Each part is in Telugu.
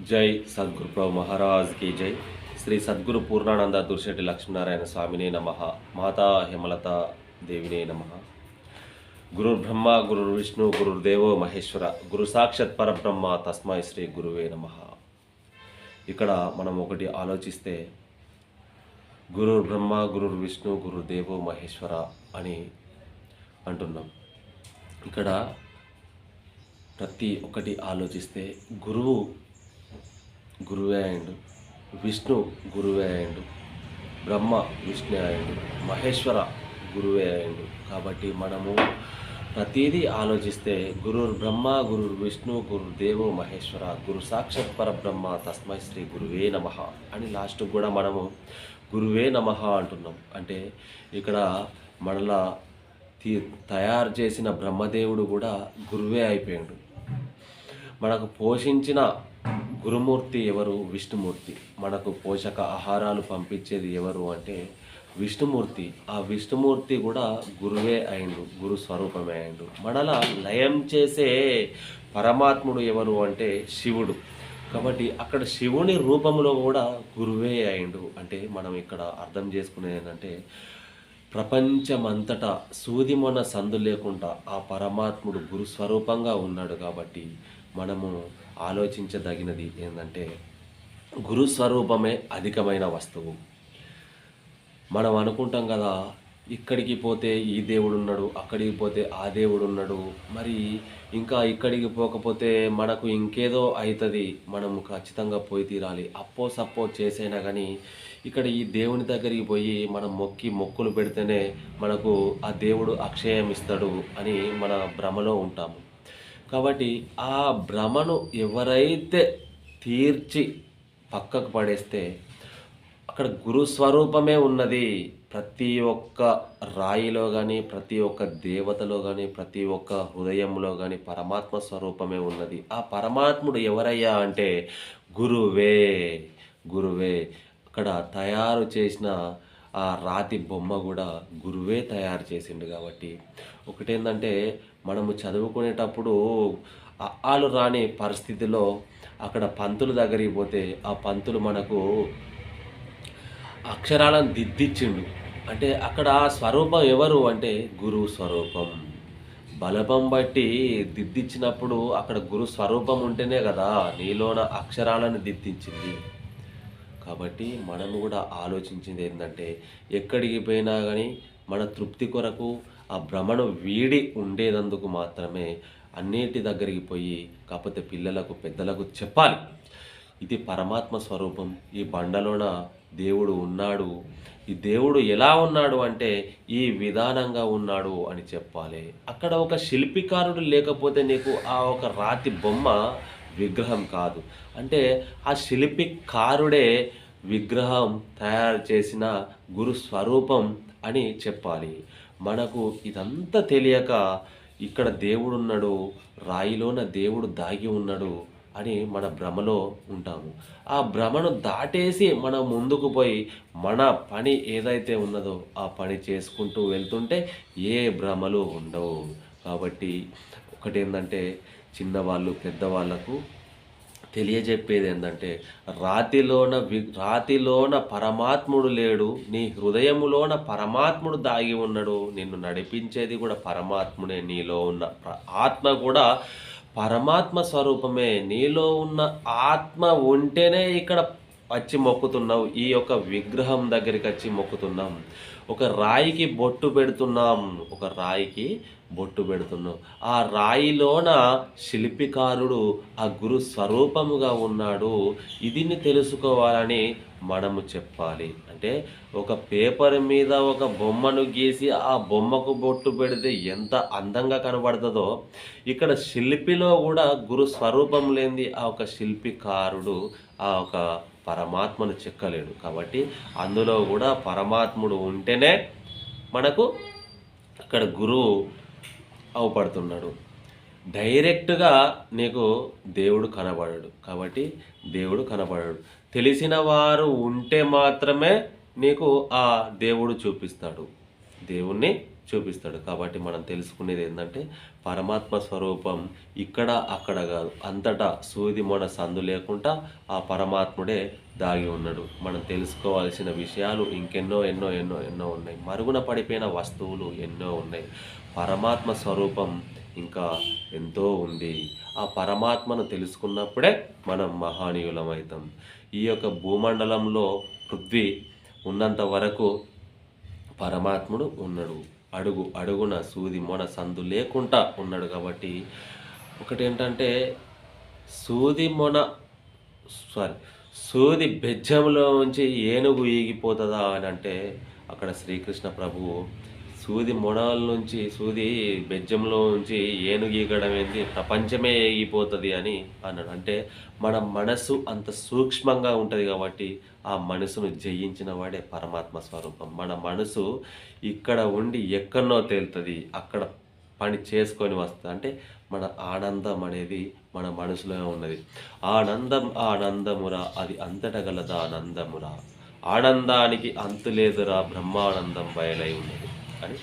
జై సద్గురు ప్రభు మహారాజ్కి జై. శ్రీ సద్గురు పూర్ణానంద దుర్శెట్టి లక్ష్మీనారాయణ స్వామినే నమ. మాతా హేమలత దేవినే నమ. గురు బ్రహ్మ గురు విష్ణు గురుదేవో మహేశ్వర గురు సాక్షాత్ పరబ్రహ్మ తస్మై శ్రీ గురువే నమ. ఇక్కడ మనం ఒకటి ఆలోచిస్తే గురు బ్రహ్మ గురు విష్ణు గురుదేవో మహేశ్వర అని అంటున్నాం. ఇక్కడ ప్రతి ఒక్కటి ఆలోచిస్తే గురువు గురువే అయిండు విష్ణు గురువే అయిండు బ్రహ్మ విష్ణు అయిండు మహేశ్వర గురువే అయిండు కాబట్టి మనము ప్రతిదీ ఆలోచిస్తే గురు బ్రహ్మ గురు విష్ణు గురు దేవో మహేశ్వర గురు సాక్షాత్ పరబ్రహ్మ తస్మై శ్రీ గురువే నమ అని లాస్ట్ కూడా మనము గురువే నమ అంటున్నాం. అంటే ఇక్కడ మనలా తీ తయారు చేసిన బ్రహ్మదేవుడు కూడా గురువే అయిపోయాడు. మనకు పోషించిన గురుమూర్తి ఎవరు? విష్ణుమూర్తి. మనకు పోషక ఆహారాలు పంపించేది ఎవరు అంటే విష్ణుమూర్తి. ఆ విష్ణుమూర్తి కూడా గురువే అయిండు గురు స్వరూపమే అయిండు. మనలా లయం చేసే పరమాత్ముడు ఎవరు అంటే శివుడు. కాబట్టి అక్కడ శివుని రూపంలో కూడా గురువే అయిండు. అంటే మనం ఇక్కడ అర్థం చేసుకునేది ఏంటంటే ప్రపంచమంతటా సూదిమొన సందు లేకుండా ఆ పరమాత్ముడు గురు స్వరూపంగా ఉన్నాడు కాబట్టి మనము ఆలోచించదగినది ఏంటంటే గురు స్వరూపమే అధికమైన వస్తువు. మనం అనుకుంటాం కదా ఇక్కడికి పోతే ఈ దేవుడు ఉన్నాడు అక్కడికి పోతే ఆ దేవుడు ఉన్నాడు మరి ఇంకా ఇక్కడికి పోకపోతే మనకు ఇంకేదో అవుతుంది మనము ఖచ్చితంగా పోయి తీరాలి. అప్పో సప్పో చేసైనా కానీ ఇక్కడ ఈ దేవుని దగ్గరికి పోయి మనం మొక్కి మొక్కులు పెడితేనే మనకు ఆ దేవుడు అక్షయం ఇస్తాడు అని మన భ్రమలో ఉంటాము. కాబట్టి ఆ భ్రమను ఎవరైతే తీర్చి పక్కకు పడేస్తే అక్కడ గురు స్వరూపమే ఉన్నది. ప్రతి ఒక్క రాయిలో కానీ ప్రతి ఒక్క దేవతలో కానీ ప్రతి ఒక్క హృదయంలో కానీ పరమాత్మ స్వరూపమే ఉన్నది. ఆ పరమాత్ముడు ఎవరయ్యా అంటే గురువే. గురువే. అక్కడ తయారు చేసిన ఆ రాతి బొమ్మ కూడా గురువే తయారు చేసిండు కాబట్టి. ఒకటేంటంటే మనము చదువుకునేటప్పుడు ఆలు రాని పరిస్థితిలో అక్కడ పంతులు దగ్గరికి పోతే ఆ పంతులు మనకు అక్షరాలను దిద్దిచ్చిండు. అంటే అక్కడ స్వరూపం ఎవరు అంటే గురువు స్వరూపం. బలపం బట్టి దిద్దిచ్చినప్పుడు అక్కడ గురు స్వరూపం ఉంటేనే కదా నీలోన అక్షరాలను దిద్దించింది. కాబట్టి మనము కూడా ఆలోచించింది ఏంటంటే ఎక్కడికి పోయినా కానీ మన తృప్తి కొరకు ఆ భ్రమను వీడి ఉండేదందుకు మాత్రమే అన్నిటి దగ్గరికి పోయి కాకపోతే పిల్లలకు పెద్దలకు చెప్పాలి. ఇది పరమాత్మ స్వరూపం. ఈ బండలోన దేవుడు ఉన్నాడు. ఈ దేవుడు ఎలా ఉన్నాడు అంటే ఈ విధానంగా ఉన్నాడు అని చెప్పాలి. అక్కడ ఒక శిల్పికారుడు లేకపోతే నీకు ఆ ఒక రాతి బొమ్మ విగ్రహం కాదు. అంటే ఆ శిల్పికారుడే విగ్రహం తయారు చేసిన గురు స్వరూపం అని చెప్పాలి. మనకు ఇదంతా తెలియక ఇక్కడ దేవుడు ఉన్నాడు రాయిలోన దేవుడు దాగి ఉన్నాడు అని మన భ్రమలో ఉంటాము. ఆ భ్రమను దాటేసి మనం ముందుకు పోయి మన పని ఏదైతే ఉన్నదో ఆ పని చేసుకుంటూ వెళ్తుంటే ఏ భ్రమలు ఉండవు. కాబట్టి ఒకటేంటంటే చిన్నవాళ్ళు పెద్దవాళ్ళకు తెలియజెప్పేది ఏంటంటే రాతిలోన వి రాతిలోన పరమాత్ముడు లేడు నీ హృదయములోన పరమాత్ముడు దాగి ఉన్నాడు నిన్ను నడిపించేది కూడా పరమాత్ముడే నీలో ఉన్న ఆత్మ కూడా పరమాత్మ స్వరూపమే నీలో ఉన్న ఆత్మ ఉంటేనే ఇక్కడ వచ్చి మొక్కుతున్నావు ఈ యొక్క విగ్రహం దగ్గరికి వచ్చి మొక్కుతున్నాం. ఒక రాయికి బొట్టు పెడుతున్నాం. ఒక రాయికి బొట్టు పెడుతున్నాం. ఆ రాయిలోన శిల్పికారుడు ఆ గురు స్వరూపముగా ఉన్నాడు. ఇదిని తెలుసుకోవాలని మనము చెప్పాలి. అంటే ఒక పేపర్ మీద ఒక బొమ్మను గీసి ఆ బొమ్మకు బొట్టు పెడితే ఎంత అందంగా కనబడుతుందో ఇక్కడ శిల్పిలో కూడా గురు స్వరూపం లేనిది ఆ ఒక శిల్పికారుడు ఆ ఒక పరమాత్మను చెక్కలేడు. కాబట్టి అందులో కూడా పరమాత్ముడు ఉంటేనే మనకు అక్కడ గురువు అవపడుతున్నాడు. డైరెక్ట్గా నీకు దేవుడు కనబడడు. కాబట్టి దేవుడు కనబడడు. తెలిసిన వారు ఉంటే మాత్రమే నీకు ఆ దేవుడు చూపిస్తాడు. దేవుణ్ణి చూపిస్తాడు. కాబట్టి మనం తెలుసుకునేది ఏంటంటే పరమాత్మ స్వరూపం ఇక్కడ అక్కడ కాదు. అంతటా సూది మొన సందు లేకుండా ఆ పరమాత్ముడే దాగి ఉన్నాడు. మనం తెలుసుకోవాల్సిన విషయాలు ఇంకెన్నో ఎన్నో ఎన్నో ఎన్నో ఉన్నాయి. మరుగున పడిపోయిన వస్తువులు ఎన్నో ఉన్నాయి. పరమాత్మ స్వరూపం ఇంకా ఎంతో ఉంది. ఆ పరమాత్మను తెలుసుకున్నప్పుడే మనం మహానీయులం అవుతాం ఈ యొక్క భూమండలంలో పృథ్వీ ఉన్నంత వరకు పరమాత్ముడు ఉన్నాడు. అడుగు అడుగున సూది మొన సందు లేకుండా ఉన్నాడు కాబట్టి ఒకటి ఏంటంటే సూది మొన సారీ సూది బెజ్జంలో ఉంచి ఏనుగు ఈగిపోతుందా అని అంటే అక్కడ శ్రీకృష్ణ ప్రభువు సూది మొనల నుంచి సూది బెజ్జంలో ఉంచి ఏనుగు ఈగడం ఏంది? ప్రపంచమే ఏగిపోతుంది అని అన్నాడు. అంటే మన మనసు అంత సూక్ష్మంగా ఉంటుంది కాబట్టి ఆ మనసును జయించిన వాడే పరమాత్మ స్వరూపం. మన మనసు ఇక్కడ ఉండి ఎక్కడనో తేలుతుంది. అక్కడ పని చేసుకొని వస్తుంది. అంటే మన ఆనందం అనేది మన మనసులో ఉన్నది. ఆనందం ఆనందమురా అది అంతట గలదా ఆనందమురా? ఆనందానికి అంతు లేదురా బ్రహ్మానందం బయలై ఉన్నది. అని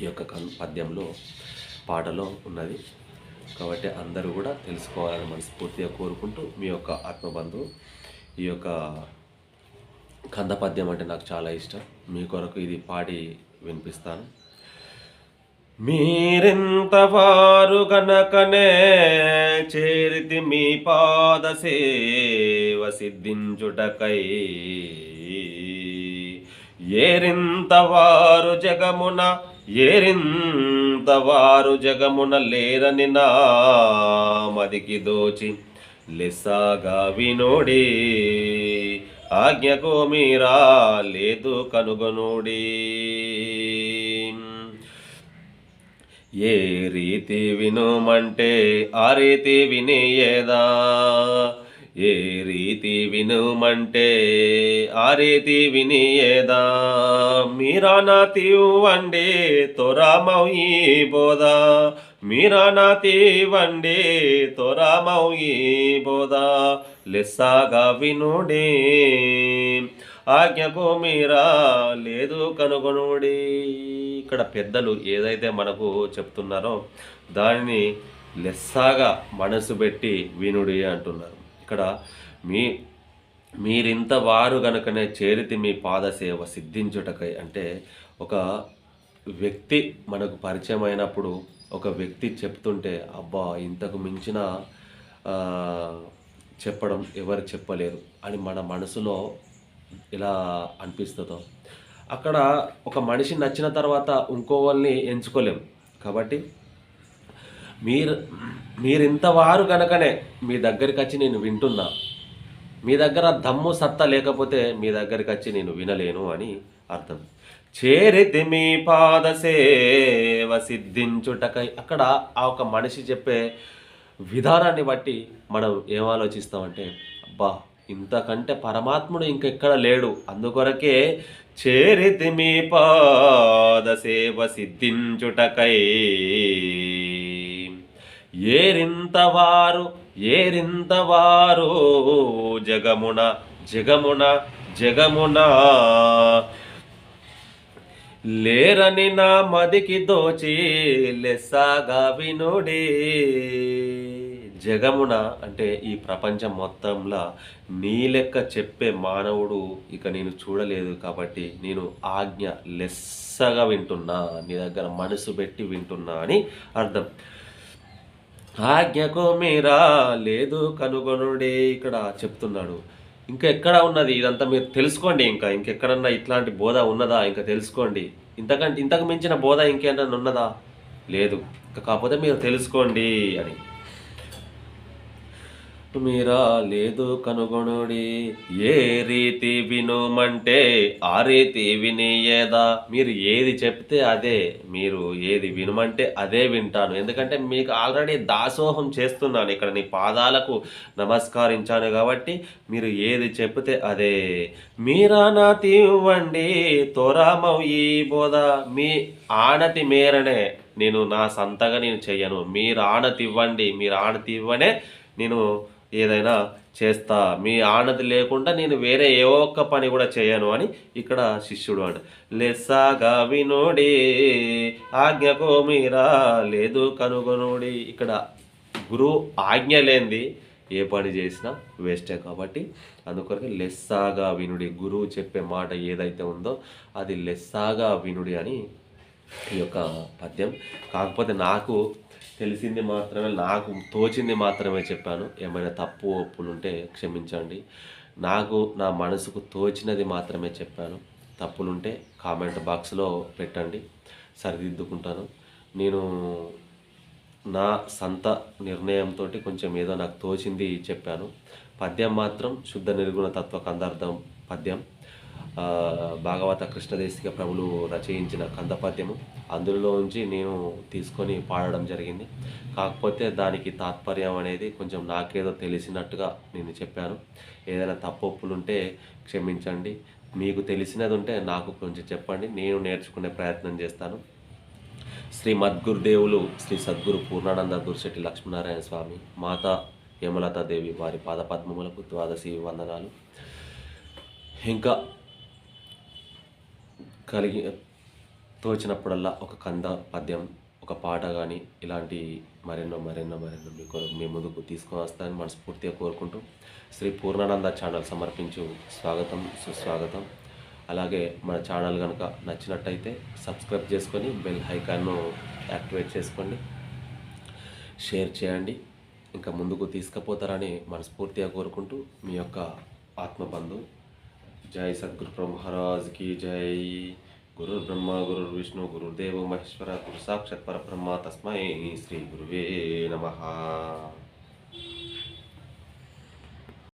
ఈ యొక్క కన్ పద్యంలో పాటలో ఉన్నది. కాబట్టి అందరూ కూడా తెలుసుకోవాలని మనస్ఫూర్తిగా కోరుకుంటూ మీ యొక్క ఆత్మబంధువు ఈ యొక్క కంద పద్యం అంటే నాకు చాలా ఇష్టం. మీ కొరకు ఇది పాడి వినిపిస్తాను. మీరెంత వారు గనకనే చేరితి మీ పాద సేవ సిద్ధించుటకై. ఏరింత వారు జగమున ఏరింత వారు జగమున లేరని నా మదికి దోచి లెస్సాగా వినోడి. ఆజ్ఞకు మీరా లేదు కనుగొనుడి. ఏ రీతి వినుమంటే ఆ రీతి వినియేదా? ఏ రీతి వినుమంటే ఆ రీతి వినియేదా? మీరా నాతివ్వండి తొరామౌ ఈ బోధ మీరా నాతివ్వండి తొరామౌ ఈ బోధ లెస్సాగా వినుడి ఆజ్ఞకు మీరా లేదు కనుగొనుడి. ఇక్కడ పెద్దలు ఏదైతే మనకు చెప్తున్నారో దానిని లెస్సాగా మనసు పెట్టి వినుడి అంటున్నారు. ఇక్కడ మీ మీరింత వారు గనుకనే చేరితి మీ పాదసేవ సిద్ధించుటకై అంటే ఒక వ్యక్తి మనకు పరిచయం అయినప్పుడు ఒక వ్యక్తి చెప్తుంటే అబ్బా ఇంతకు మించిన చెప్పడం ఎవరు చెప్పలేరు అని మన మనసులో ఎలా అనిపిస్తుందో. అక్కడ ఒక మనిషి నచ్చిన తర్వాత ఇంకో వాళ్ళని ఎంచుకోలేం. కాబట్టి మీరు మీరింతవారు కనుకనే మీ దగ్గరికి వచ్చి నేను వింటున్నా. మీ దగ్గర దమ్ము సత్తా లేకపోతే మీ దగ్గరికి వచ్చి నేను వినలేను అని అర్థం. చేరితి మీ పాదసేవ సిద్ధించుటకై. అక్కడ ఆ ఒక మనిషి చెప్పే విధానాన్ని బట్టి మనం ఏం ఆలోచిస్తామంటే అబ్బా ఇంతకంటే పరమాత్ముడు ఇంకెక్కడ లేడు. అందుకొరకే చేరితి మీ పాదసేవ సిద్ధించుటకై. ఏరింతవారు ఏరింతవారు జగమున జగమున జగమున. లేరని నా మదికి దోచి లెస్సాగా వినుడి. జగమున అంటే ఈ ప్రపంచం మొత్తంలో నీ లెక్క చెప్పే మానవుడు ఇక నేను చూడలేదు కాబట్టి నేను ఆజ్ఞ లెస్సగా వింటున్నా నీ దగ్గర మనసు పెట్టి వింటున్నా అని అర్థం. ఆజ్ఞకు మీరా లేదు కనుగొనుడి ఇక్కడ చెప్తున్నాడు. ఇంకా ఎక్కడ ఉన్నది? ఇదంతా మీరు తెలుసుకోండి ఇంకా. ఇంకెక్కడన్నా ఇట్లాంటి బోధ ఉన్నదా? ఇంకా తెలుసుకోండి. ఇంతకంటే ఇంతకు మించిన బోధ ఇంకేమన్నా ఉన్నదా? లేదు. ఇంకా కాకపోతే మీరు తెలుసుకోండి అని. మీరా లేదు కనుగొనుడి. ఏ రీతి వినుమంటే ఆ రీతి వినియేదా? మీరు ఏది చెప్తే అదే. మీరు ఏది వినుమంటే అదే వింటాను. ఎందుకంటే మీకు ఆల్రెడీ దాసోహం చేస్తున్నాను. ఇక్కడ నీ పాదాలకు నమస్కరించాను కాబట్టి మీరు ఏది చెప్తే అదే. మీరా నాతి ఇవ్వండి తోరామౌ ఈ బోధ. మీ ఆనతి మేరనే నేను నా సంతగా నేను చెయ్యను. మీరు ఆనతి ఇవ్వండి మీరు ఆనతి ఇవ్వనే నేను ఏదైనా చేస్తా. మీ ఆనతి లేకుండా నేను వేరే ఏ ఒక్క పని కూడా చేయను అని ఇక్కడ శిష్యుడు అంట. లెస్సాగా వినోడి ఆజ్ఞకో మీరా లేదు కనుగొనుడి. ఇక్కడ గురువు ఆజ్ఞ లేనిది ఏ పని చేసినా వేస్టే కాబట్టి అందుకొరకు లెస్సాగా వినుడి. గురువు చెప్పే మాట ఏదైతే ఉందో అది లెస్సాగా వినుడి అని ఈ యొక్క పద్యం. కాకపోతే నాకు తెలిసింది మాత్రమే నాకు తోచింది మాత్రమే చెప్పాను. ఏమైనా తప్పు ఒప్పులు ఉంటే క్షమించండి. నాకు నా మనసుకు తోచినది మాత్రమే చెప్పాను. తప్పులుంటే కామెంట్ బాక్స్లో పెట్టండి. సరిదిద్దుకుంటాను. నేను నా సంత నిర్ణయంతో కొంచెం ఏదో నాకు తోచింది చెప్పాను. పద్యం మాత్రం శుద్ధ నిర్గుణ తత్వ కందార్థం పద్యం. భాగవత కృష్ణదేశిక ప్రభులు రచయించిన కందపద్యము. అందులో నుంచి నేను తీసుకొని పాడడం జరిగింది. కాకపోతే దానికి తాత్పర్యం అనేది కొంచెం నాకేదో తెలిసినట్టుగా నేను చెప్పాను. ఏదైనా తప్పొప్పులు ఉంటే క్షమించండి. మీకు తెలిసినది ఉంటే నాకు కొంచెం చెప్పండి. నేను నేర్చుకునే ప్రయత్నం చేస్తాను. శ్రీ మద్గురుదేవులు శ్రీ సద్గురు పూర్ణానంద గురుశెట్టి లక్ష్మీనారాయణ స్వామి మాత దేవి వారి పాదపద్మములకు ద్వాదశి వందనాలు. ఇంకా కలిగి తోచినప్పుడల్లా ఒక కంద పద్యం ఒక పాట కానీ ఇలాంటి మరెన్నో మరెన్నో మరెన్నో మీకు మీ ముందుకు తీసుకొని వస్తానని మనస్ఫూర్తిగా కోరుకుంటూ శ్రీ పూర్ణానంద ఛానల్ సమర్పించు స్వాగతం సుస్వాగతం. అలాగే మన ఛానల్ కనుక నచ్చినట్టయితే సబ్స్క్రైబ్ చేసుకొని బెల్ హైకాన్ను యాక్టివేట్ చేసుకోండి. షేర్ చేయండి. ఇంకా ముందుకు తీసుకుపోతారని మనస్ఫూర్తిగా కోరుకుంటూ మీ యొక్క ఆత్మబంధు జై సద్గురు బ్రహ్మ మహారాజ్ की జై గురు బ్రహ్మ గురు విష్ణు గురుదేవ మహేశ్వర గురు సాక్షాత్ పరబ్రహ్మ తస్మై శ్రీ గురువే నమః